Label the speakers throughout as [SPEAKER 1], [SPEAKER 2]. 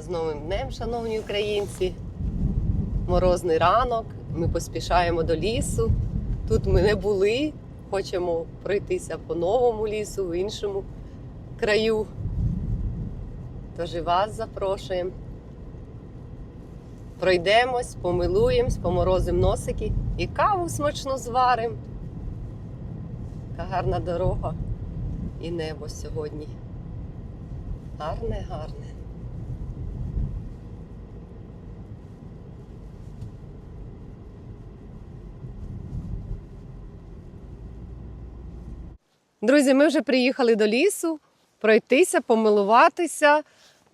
[SPEAKER 1] З новим днем, шановні українці. Морозний ранок. Ми поспішаємо до лісу. Тут ми не були. Хочемо пройтися по новому лісу, в іншому краю. Тож і вас запрошуємо. Пройдемось, помилуємось, поморозимо носики і каву смачно зваримо. Яка гарна дорога і небо сьогодні. Гарне, гарне. Друзі, ми вже приїхали до лісу пройтися, помилуватися,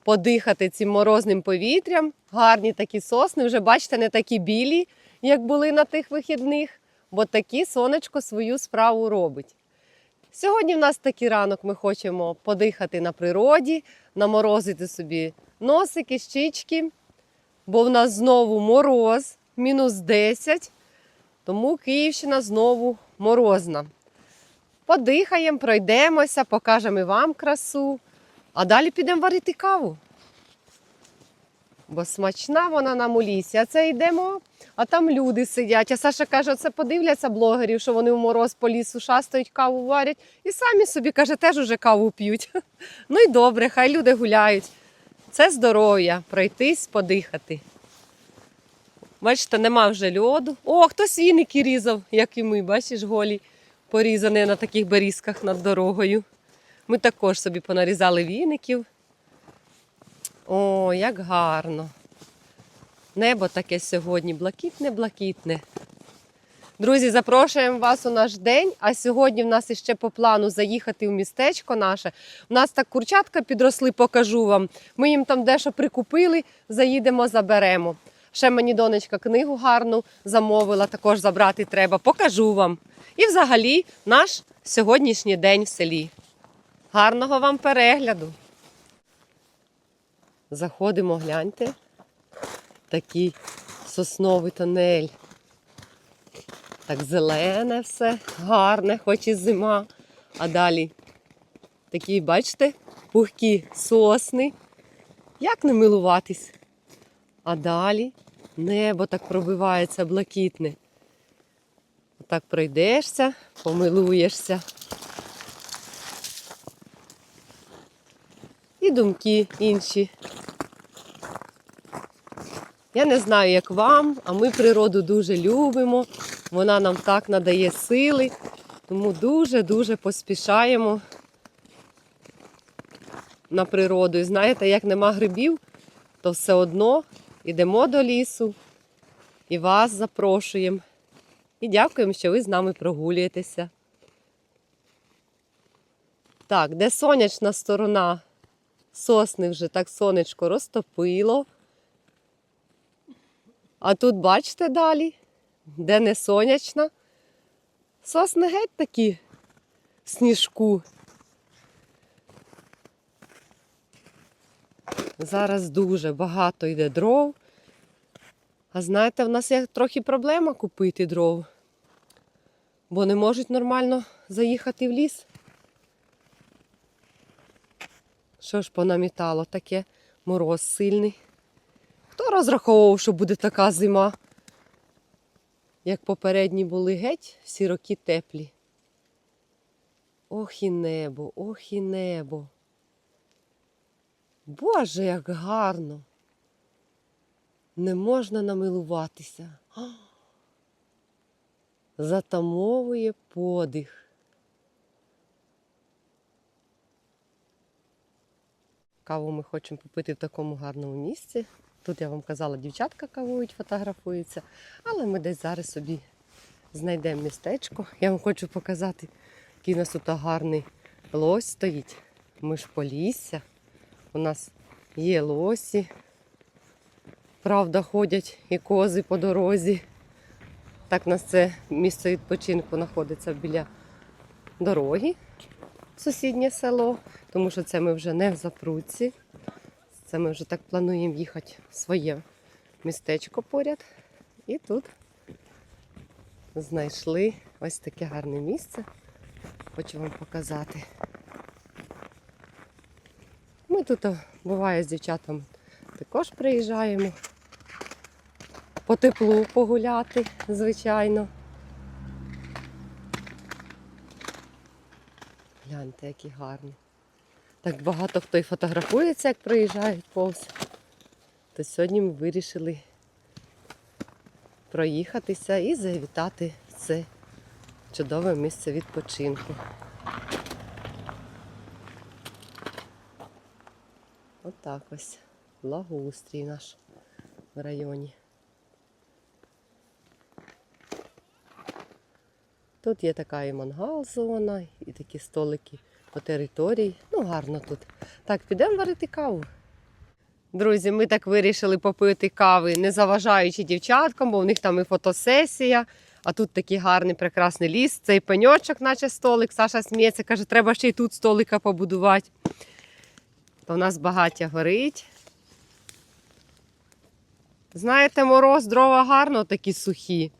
[SPEAKER 1] подихати цим морозним повітрям. Гарні такі сосни, вже бачите, не такі білі, як були на тих вихідних, бо такі сонечко свою справу робить. Сьогодні в нас такий ранок ми хочемо подихати на природі, наморозити собі носики, щічки, бо в нас знову мороз, мінус 10, тому Київщина знову морозна. Подихаємо, пройдемося, покажемо і вам красу, а далі підемо варити каву. Бо смачна вона нам у лісі. А це йдемо, а там люди сидять. А Саша каже, оце подивляться блогерів, що вони в мороз по лісу шастають, каву варять, і самі собі каже, теж уже каву п'ють. Ну і добре, хай люди гуляють. Це здоров'я, пройтись, подихати. Бачите, нема вже льоду. О, хтось віники різав, як і ми, бачиш, голі, порізані на таких берізках над дорогою. Ми також собі понарізали віників. О, як гарно. Небо таке сьогодні блакитне-блакитне. Друзі, запрошуємо вас у наш день. А сьогодні в нас іще по плану заїхати в містечко наше. У нас так курчатка підросли, покажу вам. Ми їм там дещо прикупили, заїдемо, заберемо. Ще мені донечка книгу гарну замовила, також забрати треба, покажу вам. І взагалі наш сьогоднішній день в селі. Гарного вам перегляду! Заходимо, гляньте. Такий сосновий тонель. Так зелене все, гарне, хоч і зима. А далі такі, бачите, пухкі сосни. Як не милуватись? А далі небо так пробивається блакитне. Так пройдешся, помилуєшся. І думки інші. Я не знаю, як вам, а ми природу дуже любимо. Вона нам так надає сили, тому дуже-дуже поспішаємо на природу. І знаєте, як нема грибів, то все одно йдемо до лісу і вас запрошуємо. І дякуємо, що ви з нами прогулюєтеся. Так, де сонячна сторона? Сосни вже так сонечко розтопило. А тут, бачите далі, де не сонячна. Сосни геть такі в сніжку. Зараз дуже багато йде дров. А знаєте, в нас є трохи проблема купити дров, бо не можуть нормально заїхати в ліс. Що ж понамітало таке мороз сильний. Хто розраховував, що буде така зима? Як попередні були геть, всі роки теплі. Ох і небо, ох і небо. Боже, як гарно. Не можна намилуватися. Затамовує подих. Каву ми хочемо попити в такому гарному місці. Тут я вам казала, дівчатка кавують, фотографуються, але ми десь зараз собі знайдемо містечко. Я вам хочу показати, який у нас тут гарний лось стоїть. Ми ж полісся. У нас є лосі. Правда, ходять і кози по дорозі. Так у нас це місце відпочинку знаходиться біля дороги, сусіднє село, тому що це ми вже не в Запруці. Це ми вже так плануємо їхати в своє містечко поряд. І тут знайшли ось таке гарне місце. Хочу вам показати. Ми тут буває з дівчатами також приїжджаємо. По теплу погуляти, звичайно. Гляньте, які гарні. Так багато хто і фотографується, як приїжджають повз. То сьогодні ми вирішили проїхатися і завітати це чудове місце відпочинку. Отак ось. Благоустрій наш в районі. Тут є така і мангал-зона, і такі столики по території. Ну, гарно тут. Так, підемо варити каву. Друзі, ми так вирішили попити кави, не заважаючи дівчаткам, бо в них там і фотосесія. А тут такий гарний прекрасний ліс. Цей пеньочок, наче столик. Саша сміється, каже, треба ще й тут столика побудувати. То в нас багаття горить. Знаєте, мороз, дрова гарно такі сухі.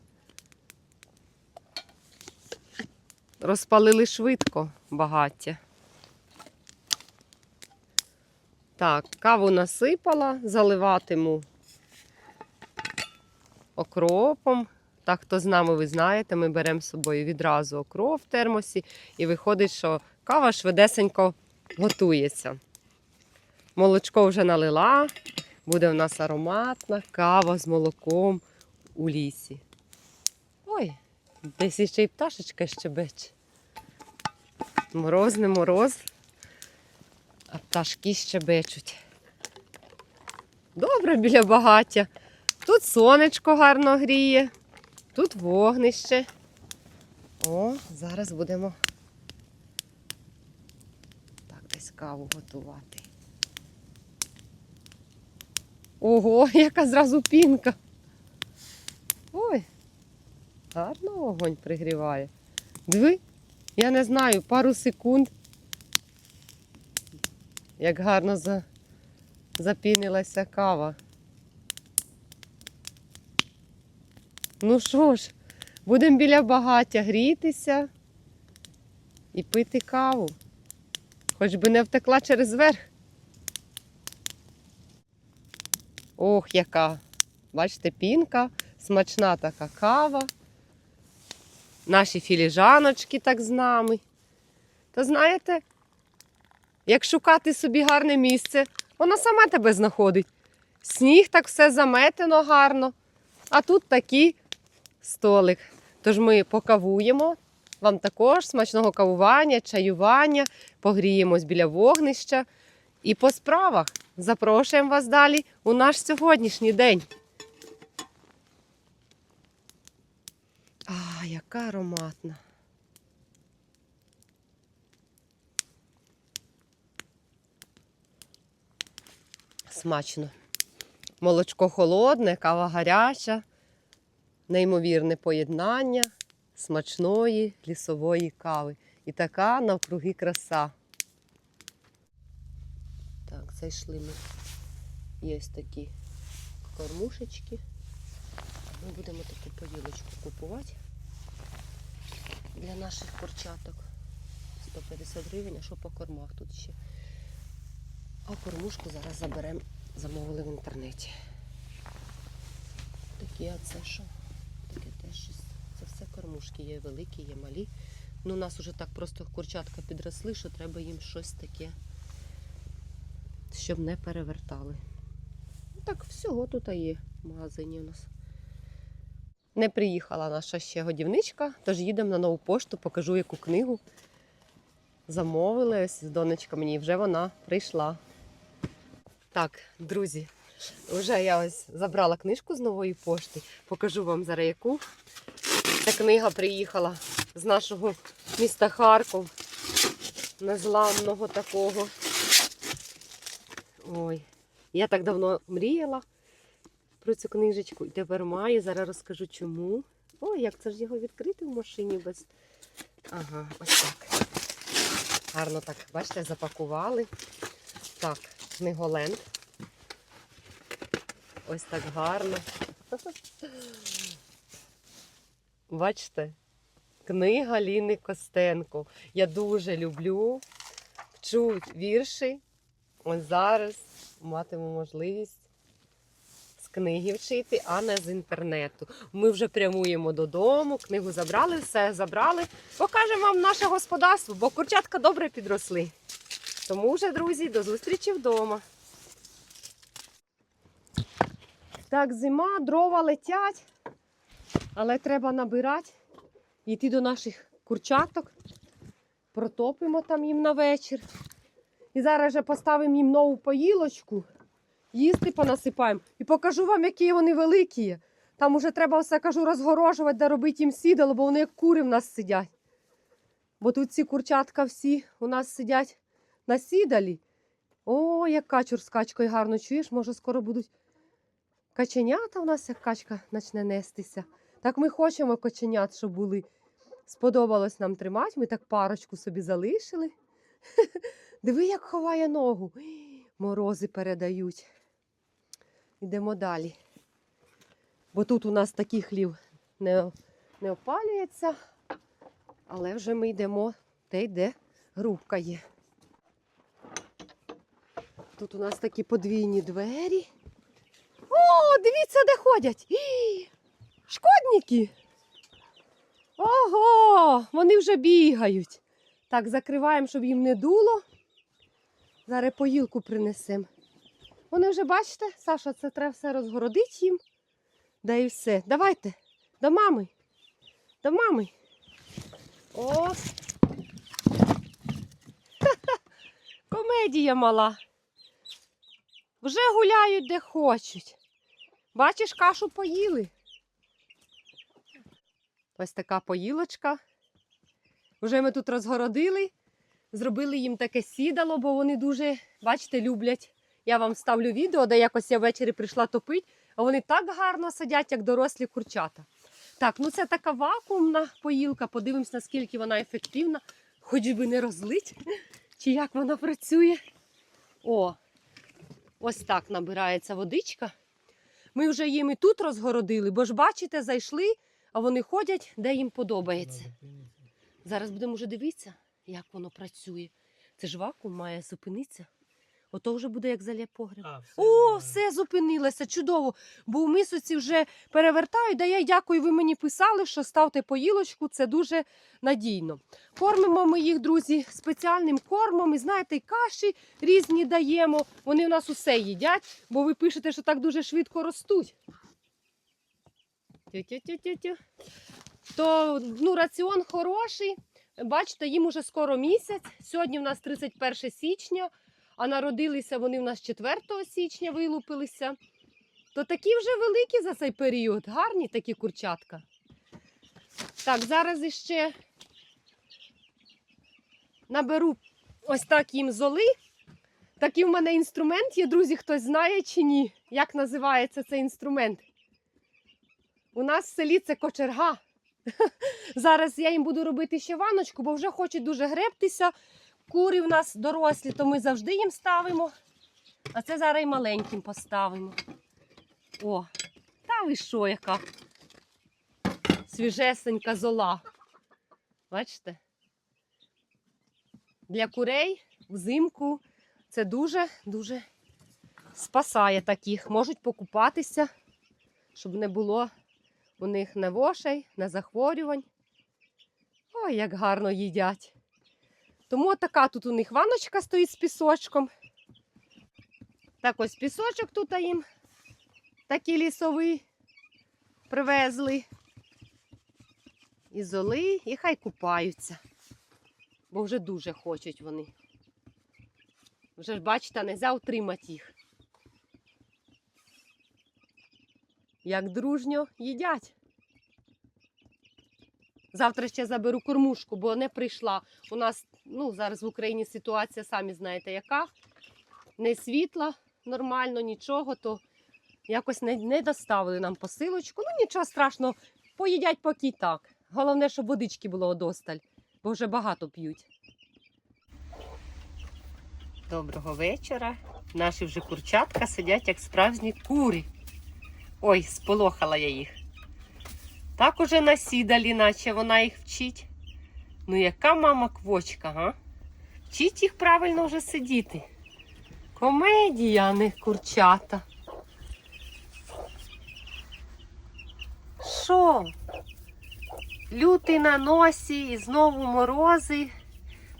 [SPEAKER 1] Розпалили швидко багаття. Так, каву насипала, заливатиму окропом. Так, хто з нами, ви знаєте, ми беремо з собою відразу окроп в термосі, і виходить, що кава швидесенько готується. Молочко вже налила, буде в нас ароматна кава з молоком у лісі. Ой, десь іще й пташечка щебече. Мороз не мороз, а пташки щебечуть. Добре біля багаття. Тут сонечко гарно гріє, тут вогнище. О, зараз будемо так десь каву готувати. Ого, яка зразу пінка. Ой, гарно огонь пригріває. Диви, я не знаю, пару секунд. Як гарно за... запінилася кава. Ну що ж, будемо біля багаття грітися і пити каву. Хоч би не втекла через верх. Ох, яка. Бачите, пінка, смачна така кава. Наші філіжаночки так з нами. То знаєте, як шукати собі гарне місце, вона сама тебе знаходить. Сніг так все заметено гарно, а тут такий столик. Тож ми покавуємо. Вам також смачного кавування, чаювання, погріємось біля вогнища. І по справах запрошуємо вас далі у наш сьогоднішній день. А, яка ароматна. Смачно. Молочко холодне, кава гаряча, неймовірне поєднання смачної лісової кави. І така навкруги краса. Зайшли ми. Є такі кормушечки. Ми будемо таку поїлочку купувати для наших курчаток. 150 гривень, а що по кормах тут ще. А кормушку зараз заберемо, замовили в інтернеті. Такі, а це що? Таке теж щось. Це все кормушки, є великі, є малі. Ну, у нас вже так просто курчатка підросли, що треба їм щось таке, щоб не перевертали. Ну, Так, всього тут є в магазині у нас. Не приїхала наша ще годівничка, тож їдемо на нову пошту, покажу яку книгу. Замовили ось донечка мені, вже вона прийшла. Так, друзі, вже я ось забрала книжку з нової пошти. Покажу вам зараз яку. Ця книга приїхала з нашого міста Харков, незламного такого. Ой, я так давно мріяла про цю книжечку і тепер маю. Зараз розкажу чому. Ой, як це ж його відкрити в машині без. Ага, ось так. Гарно так, бачите, запакували. Так, книголенд. Ось так гарно. Бачите? Книга Ліни Костенко. Я дуже люблю. Вчу вірші. Ось зараз матиму можливість з книги вчити, а не з інтернету. Ми вже прямуємо додому, книгу забрали, все забрали. Покажемо вам наше господарство, бо курчатка добре підросли. Тому вже, друзі, до зустрічі вдома. Так, зима, дрова летять, але треба набирати, йти до наших курчаток, протопимо там їм на вечір. І зараз вже поставимо їм нову поїлочку, їсти понасипаємо. І покажу вам, які вони великі. Там уже треба все кажу розгорожувати, де робити їм сідало, бо вони як кури в нас сидять. Бо тут ці курчатка всі у нас сидять на сідалі. О, як качур з качкою гарно чуєш, може скоро будуть каченята у нас, як качка почне нестися. Так ми хочемо каченят, щоб були. Сподобалось нам тримати, ми так парочку собі залишили. Диви, як ховає ногу. Морози передають. Йдемо далі. Бо тут у нас такий хлів не, не опалюється, але вже ми йдемо те, де грубка є. Тут у нас такі подвійні двері. О, дивіться, де ходять. Шкодники. Ого, вони вже бігають. Так, закриваємо, щоб їм не дуло. Зараз поїлку принесемо. Вони вже бачите, Саша, це треба все розгородити їм. Да і все. Давайте. До мами. До мами. О. Комедія мала. Вже гуляють де хочуть. Бачиш, кашу поїли. Ось така поїлочка. Вже ми тут розгородили, зробили їм таке сідало, бо вони дуже, бачите, люблять. Я вам ставлю відео, де якось я ввечері прийшла топити, а вони так гарно сидять, як дорослі курчата. Так, ну це така вакуумна поїлка. Подивимось, наскільки вона ефективна, хоч би не розлить, чи як вона працює. О, ось так набирається водичка. Ми вже їм і тут розгородили, бо ж бачите, зайшли, а вони ходять, де їм подобається. Зараз будемо вже дивитися, як воно працює. Це ж вакуум має зупинитися. Ото вже буде як заля погреб.
[SPEAKER 2] А, все,
[SPEAKER 1] О, все зупинилося, чудово. Бо у мисоці вже перевертають. Да я дякую, ви мені писали, що ставте поїлочку, це дуже надійно. Кормимо ми їх, друзі, спеціальним кормом. І знаєте, і каші різні даємо. Вони у нас усе їдять, бо ви пишете, що так дуже швидко ростуть. То ну, раціон хороший. Бачите, їм уже скоро місяць. Сьогодні в нас 31 січня, а народилися вони в нас 4 січня вилупилися. То такі вже великі за цей період. Гарні такі курчатка. Так, зараз іще наберу ось так їм золи. Такий в мене інструмент є, друзі, хтось знає чи ні, як називається цей інструмент. У нас в селі це кочерга. Зараз я їм буду робити ще ваночку, бо вже хочуть дуже гребтися. Кури в нас дорослі, то ми завжди їм ставимо. А це зараз і маленьким поставимо. О, та ви що, яка свіжесенька зола. Бачите? Для курей взимку це дуже-дуже спасає таких. Можуть покупатися, щоб не було у них не вошей, не захворювань. Ой, як гарно їдять. Тому така тут у них ваночка стоїть з пісочком. Так ось пісочок тут їм такий лісовий привезли. І золи, і хай купаються. Бо вже дуже хочуть вони. Вже ж бачите, не можна утримати їх. Як дружньо їдять. Завтра ще заберу кормушку, бо не прийшла. У нас ну, зараз в Україні ситуація, самі знаєте, яка. Не світла нормально, нічого, то якось не, не доставили нам посилочку. Ну нічого страшного, поїдять поки так. Головне, щоб водички було одосталь, бо вже багато п'ють. Доброго вечора. Наші вже курчатка сидять як справжні кури. Ой, сполохала я їх. Так уже насідалі, наче вона їх вчить. Ну, яка мама квочка, га? Вчить їх правильно вже сидіти. Комедія, а не курчата. Що? Лютий на носі і знову морози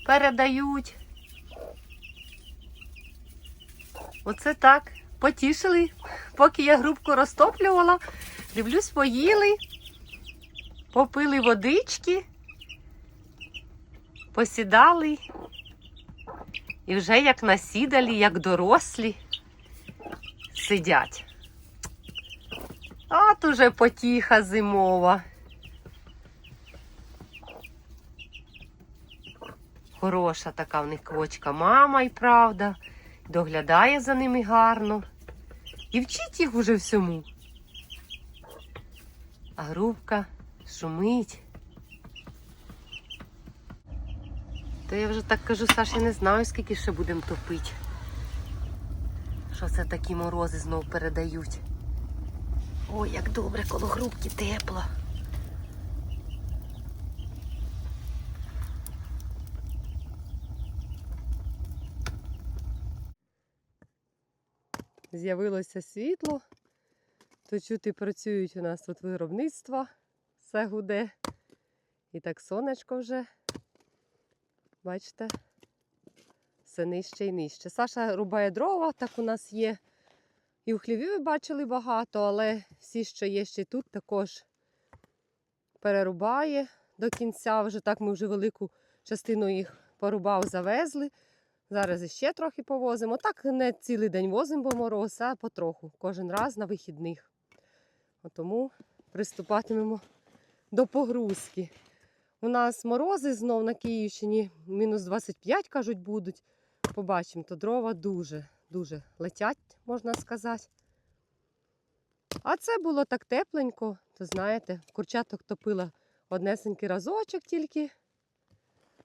[SPEAKER 1] передають. Оце так. Потішили, поки я грубку розтоплювала. Дивлюсь, поїли, попили водички, посідали. І вже як насідалі, як дорослі, сидять. От уже потіха зимова. Хороша така в них квочка мама і правда. Доглядає за ними гарно. І вчить їх уже всьому. А грубка шумить. То я вже так кажу, Саш, я не знаю, скільки ще будемо топити. Що це такі морози знов передають. Ой, як добре, коло грубки тепло. З'явилося світло. То чути працюють у нас тут виробництва, все гуде. І так сонечко вже. Бачите? Все нижче і нижче. Саша рубає дрова, так у нас є. І у хліві ви бачили багато, але всі, що є ще тут, також перерубає до кінця. Вже так ми вже велику частину їх порубав, завезли. Зараз іще трохи повозимо. Так не цілий день возимо, бо мороз, а потроху, кожен раз на вихідних. От Тому приступатимемо до погрузки. У нас морози знов на Київщині, мінус 25, кажуть, будуть. Побачимо, то дрова дуже, дуже летять, можна сказати. А це було так тепленько, то знаєте, курчаток топила однесенький разочок тільки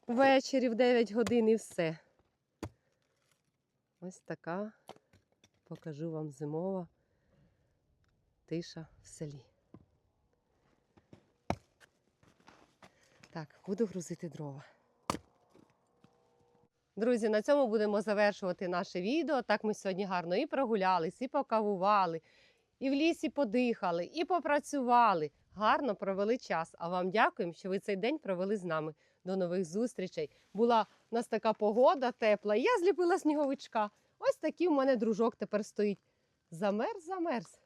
[SPEAKER 1] ввечері в 9 годин і все. Ось така, покажу вам зимова тиша в селі. Так, буду грузити дрова. Друзі, на цьому будемо завершувати наше відео. Так ми сьогодні гарно і прогулялись, і покавували, і в лісі подихали, і попрацювали. Гарно провели час. А вам дякуємо, що ви цей день провели з нами. До нових зустрічей. Була у нас така погода тепла. Я зліпила сніговичка. Ось такий у мене дружок тепер стоїть. Замерз, замерз.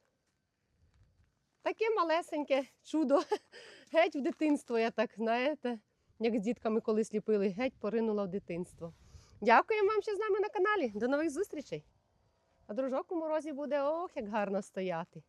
[SPEAKER 1] Таке малесеньке чудо. Геть в дитинство, я так, знаєте, як з дітками колись ліпили, геть поринула в дитинство. Дякуємо вам, що з нами на каналі. До нових зустрічей. А дружок у морозі буде ох, як гарно стояти.